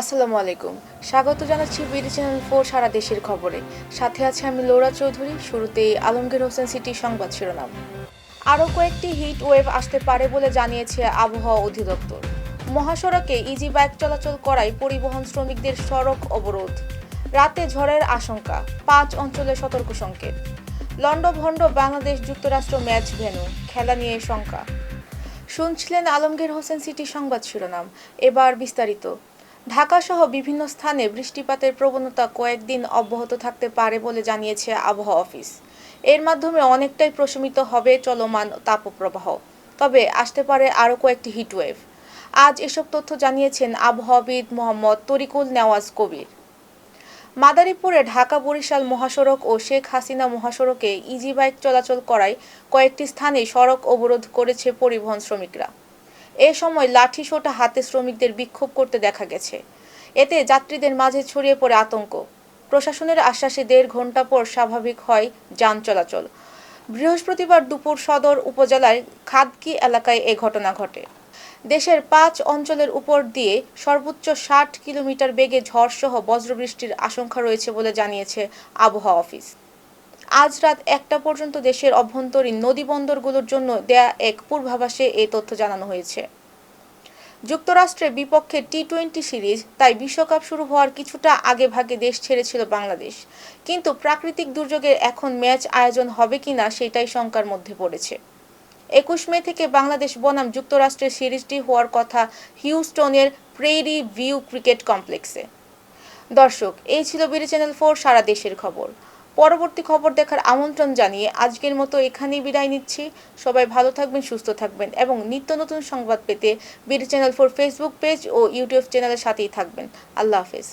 আসসালামু আলাইকুম। স্বাগত জানাচ্ছি বিডি চ্যানেল ফোর সারা দেশের খবরে। সাথে আছে আমি লোরা চৌধুরী, শুরুতেই আলমগীর হোসেন সিটি সংবাদ শিরোনাম। আরও কয়েকটি হিট ওয়েভ আসতে পারে বলে জানিয়েছে আবহাওয়া অধিদপ্তর। মহাসড়কে ইজি বাইক চলাচল করায় পরিবহন শ্রমিকদের সড়ক অবরোধ। রাতে ঝড়ের আশঙ্কা, পাঁচ অঞ্চলে সতর্ক সংকেত। লন্ডভন্ড বাংলাদেশ যুক্তরাষ্ট্র ম্যাচ ভেন্যু, খেলা নিয়ে শঙ্কা। শুনছিলেন আলমগীর হোসেন সিটি সংবাদ শিরোনাম। এবার বিস্তারিত। ঢাকাসহ বিভিন্ন স্থানে বৃষ্টিপাতের প্রবণতা কয়েকদিন অব্যাহত থাকতে পারে বলে জানিয়েছে আবহাওয়া অফিস। এর মাধ্যমে অনেকটাই প্রশমিত হবে চলমান তাপপ্রবাহ। তবে আসতে পারে আরও কয়েকটি হিটওয়েভ আজ এসব তথ্য জানিয়েছেন আবহাওয়াবিদ মোহাম্মদ তরিকুল নেওয়াজ কবির। মাদারীপুরে ঢাকা বরিশাল মহাসড়ক ও শেখ হাসিনা মহাসড়কে ইজি বাইক চলাচল করায় কয়েকটি স্থানে সড়ক অবরোধ করেছে পরিবহন শ্রমিকরা। এ সময় লাঠি সোটা হাতে শ্রমিকদের বিক্ষোভ করতে দেখা গেছে। এতে যাত্রীদের মাঝে ছড়িয়ে পড়ে আতঙ্ক। প্রশাসনের আশ্বাসে দেড় ঘণ্টা পর স্বাভাবিক হয় যান চলাচল। বৃহস্পতিবার দুপুর সদর উপজেলার খাদকি এলাকায় এ ঘটনা ঘটে। দেশের পাঁচ অঞ্চলের উপর দিয়ে সর্বোচ্চ ষাট কিলোমিটার বেগে ঝড়সহ বজ্রবৃষ্টির আশঙ্কা রয়েছে বলে জানিয়েছে আবহাওয়া অফিস। আজ রাত একটা পর্যন্ত দেশের অভ্যন্তরীণ নদী বন্দরগুলোর জন্য দেয়া এক পূর্বাভাসে এই তথ্য জানানো হয়েছে। যুক্তরাষ্ট্রের বিপক্ষে টি টোয়েন্টি সিরিজ, তাই বিশ্বকাপ শুরু হওয়ার কিছুটা আগে ভাগে দেশ ছেড়েছিল বাংলাদেশ। কিন্তু প্রাকৃতিক দুর্যোগের এখন ম্যাচ আয়োজন হবে কিনা সেটাই শঙ্কার মধ্যে পড়েছে। একুশ মে থেকে বাংলাদেশ বনাম যুক্তরাষ্ট্রের সিরিজটি হওয়ার কথা হিউস্টনের প্রেরি ভিউ ক্রিকেট কমপ্লেক্সে। দর্শক, এই ছিল বিডি চ্যানেল ফোর, সারা দেশের খবর। পরবর্তী খবর দেখার আমন্ত্রণ জানিয়ে আজকের মতো এখানেই বিদায় নিচ্ছি। সবাই ভালো থাকবেন, সুস্থ থাকবেন এবং নিত্য নতুন সংবাদ পেতে BD channel four Facebook page ও ইউটিউব চ্যানেলের সাথেই থাকবেন। আল্লাহ হাফেজ।